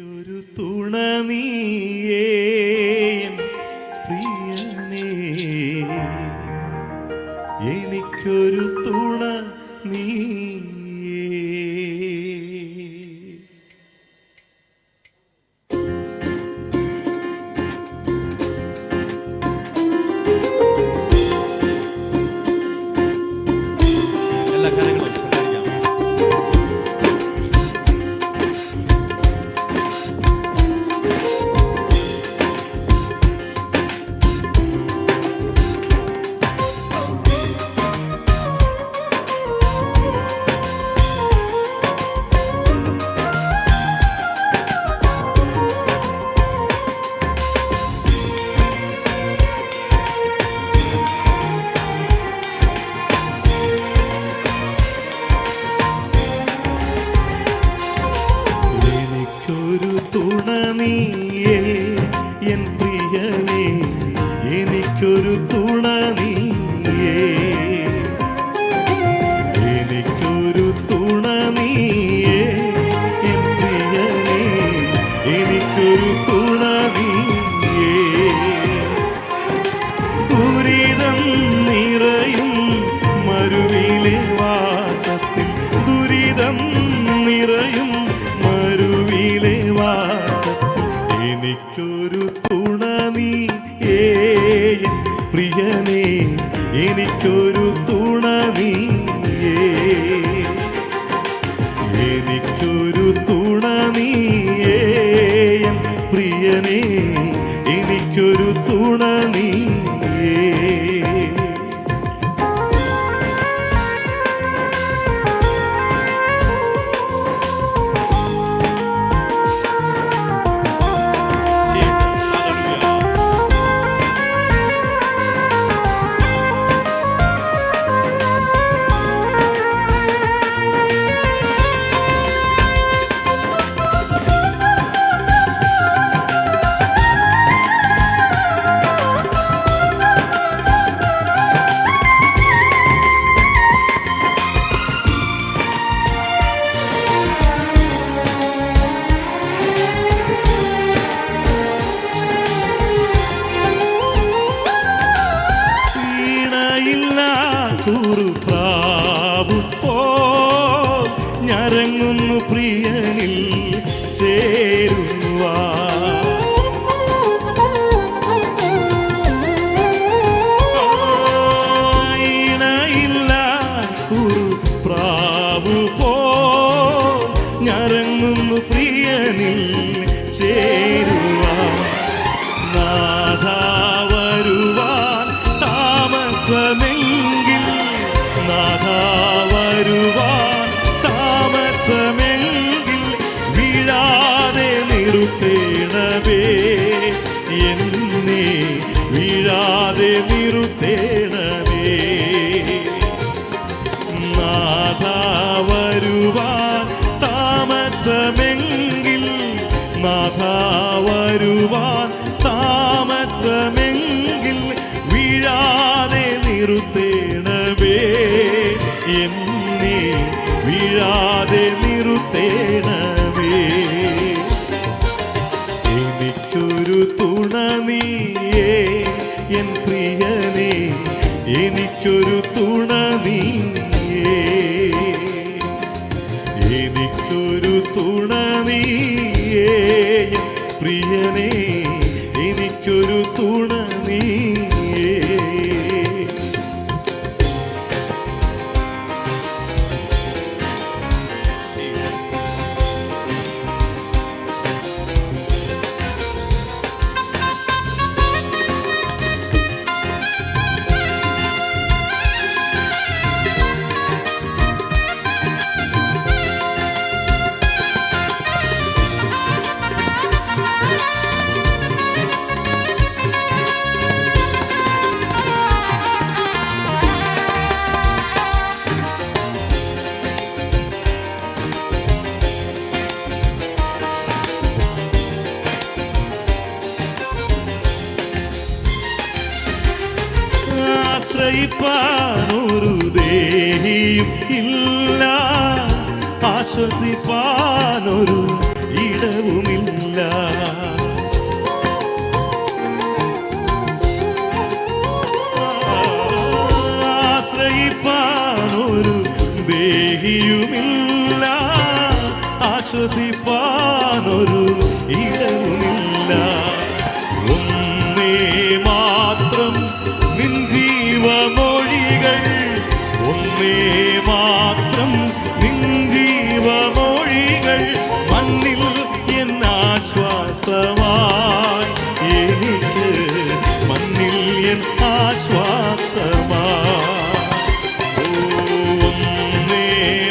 എനിക്കൊരു തൂ എനിക്കൊരു തുണ നീയേ എനിക്കൊരു തുണ നീയേ പ്രിയനെ ചേരുവാ. പോ പ്രിയനിൽ ചേരു. നിറുത്തേണമേ നാദാ വരുവാൻ താമസമെങ്കിൽ നാദാ വരുവാൻ താമസമെങ്കിൽ വീഴാതെ തഴയിപ്പാനൊരു ദേഹിയും ഇല്ല. ആശ്വസിപ്പാനൊരു ഇടവുമില്ല. ആശ്രയിപ്പാനൊരു ദേഹിയും ஆஸ்வாசமாய் எனக்கு மண்ணில் என் ஆஸ்வாசமாய். ஒன்னே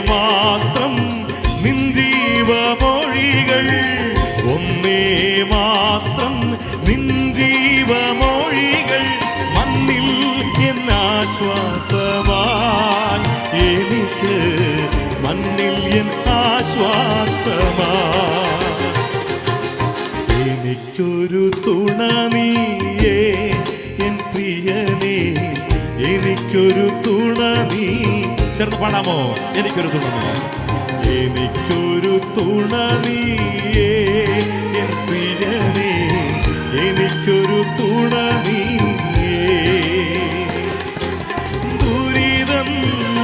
மாத்திரம் நிஞ்சீவ மொழிகள். ஒன்னே மாத்திரம் நிஞ்சீவ மொழிகள். மண்ணில் என் ஆஸ்வாசமாய் எனக்கு மண்ணில் என் ஆஸ்வாசமாய். എനിക്കൊരു തുണ നീയേ എൻ പ്രിയനേ. എനിക്കൊരു തുണ നീ. ചേർന്ന് പാടാമോ? എനിക്കൊരു തുണ നീ. എനിക്കൊരു തുണ നീയേ എൻ പ്രിയനേ. എനിക്കൊരു തുണ നീയേ. ദുരിതം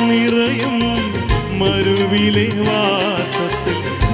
നിറയും മരുവിലെ വാസത്തിൽ